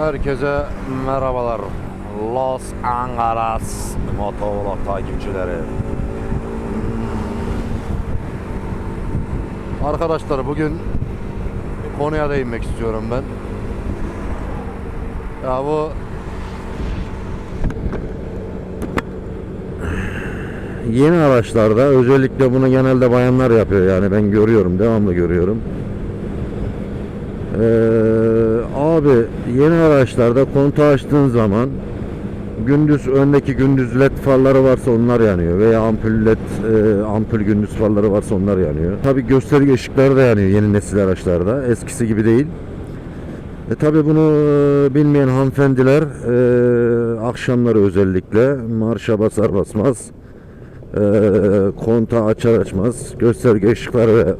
Herkese merhabalar. Los Angeles motovlog takipçileri. Arkadaşlar bugün bir konuya değinmek istiyorum ben. Ya bu yeni araçlarda özellikle bunu genelde bayanlar yapıyor yani ben görüyorum devamlı görüyorum. Ee, abi yeni araçlarda kontağı açtığın zaman gündüz öndeki gündüz led farları varsa onlar yanıyor veya ampul led e, ampul gündüz farları varsa onlar yanıyor. Tabi gösterge ışıkları da yanıyor yeni nesil araçlarda eskisi gibi değil. E tabi bunu e, bilmeyen hanımefendiler e, akşamları özellikle marşa basar basmaz e, kontağı açar açmaz gösterge ışıkları ve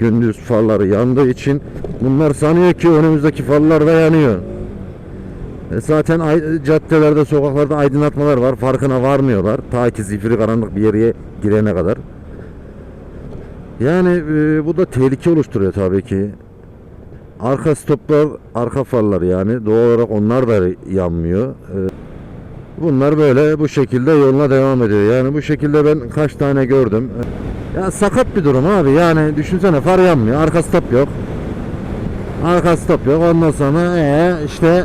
gündüz farları yandığı için bunlar sanıyor ki önümüzdeki farlar da yanıyor. E zaten caddelerde, sokaklarda aydınlatmalar var. Farkına varmıyorlar. Ta ki zifiri karanlık bir yere girene kadar. Yani e, bu da tehlike oluşturuyor tabii ki. Arka stoplar, arka farlar yani doğal olarak onlar da yanmıyor. E, bunlar böyle bu şekilde yoluna devam ediyor. Yani bu şekilde ben kaç tane gördüm. Ya sakat bir durum abi. Yani düşünsene far yanmıyor. Arka stop yok. Arka stop yok. Ondan sonra ee, işte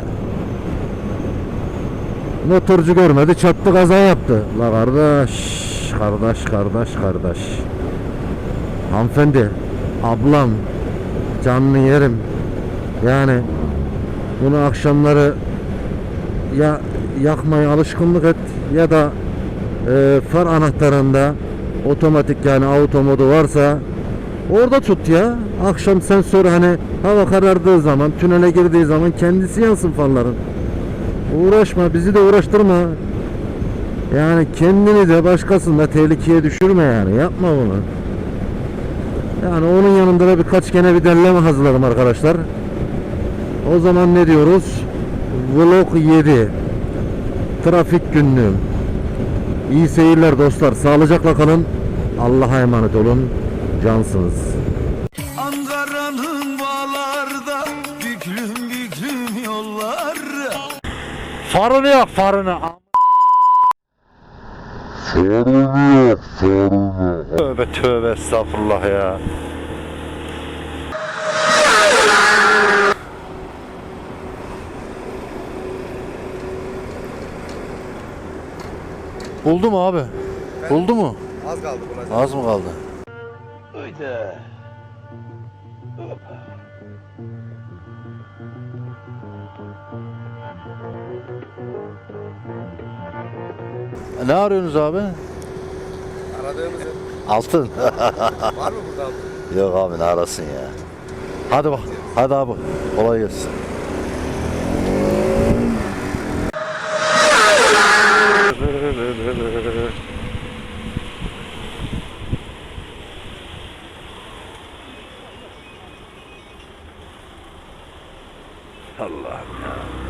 motorcu görmedi. Çattı kaza yaptı. La kardeş, kardeş, kardeş, kardeş. Hanımefendi, ablam, canlı yerim. Yani bunu akşamları ya yakmaya alışkınlık et ya da e, far anahtarında otomatik yani auto modu varsa orada tut ya. Akşam sensörü hani hava karardığı zaman tünele girdiği zaman kendisi yansın farların. Uğraşma bizi de uğraştırma. Yani kendini de başkasını da tehlikeye düşürme yani. Yapma bunu. Yani onun yanında da birkaç gene bir derleme hazırladım arkadaşlar. O zaman ne diyoruz? Vlog 7 Trafik günlüğüm İyi seyirler dostlar. Sağlıcakla kalın. Allah'a emanet olun. Cansınız. Ankara'nın bağlarda büklüm büklüm yollar Farını yok farını. Farını yok farını. Tövbe tövbe estağfurullah ya. Buldu mu abi? Buldu mu? Az kaldı buna. Az mı kaldı? Ne arıyorsunuz abi? Aradığımız Altın. var mı burada? Yok abi ne arasın ya. Hadi bak. Hadi abi. Kolay gelsin. صلى.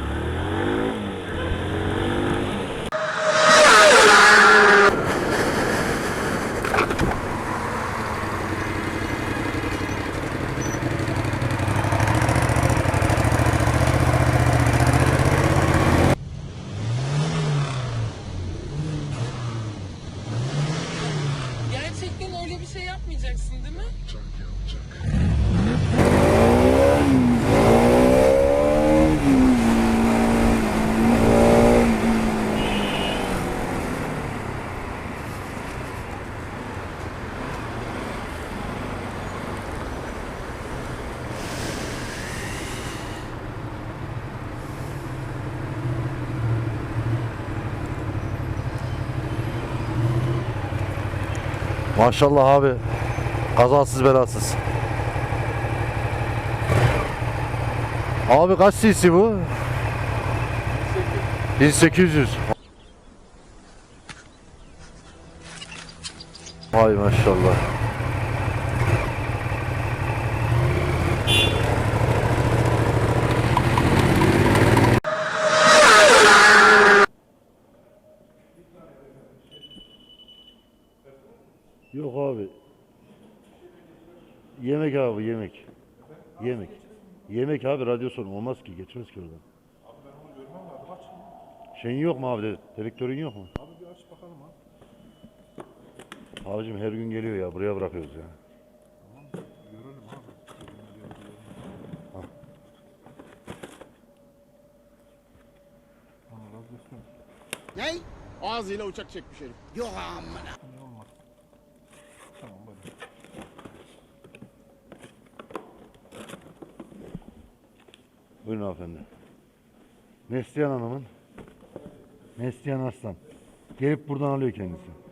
Maşallah abi. Kazasız belasız. Abi kaç cc bu? 1800. Vay maşallah. Yok abi. Yemek abi yemek. Yemek. Yemek abi radyo sorun olmaz ki geçmez ki oradan. Şeyin yok mu abi? Dedektörün yok mu? Abi bir aç bakalım abi. Abicim her gün geliyor ya. Buraya bırakıyoruz ya. Görelim abi. Tamam. Ne? Ağzıyla uçak çekmiş herif. Yok amına. Ne olmaz. Tamam böyle. Buyurun hanımefendi. Neslihan Hanım'ın Neslihan Arslan. Gelip buradan alıyor kendisi.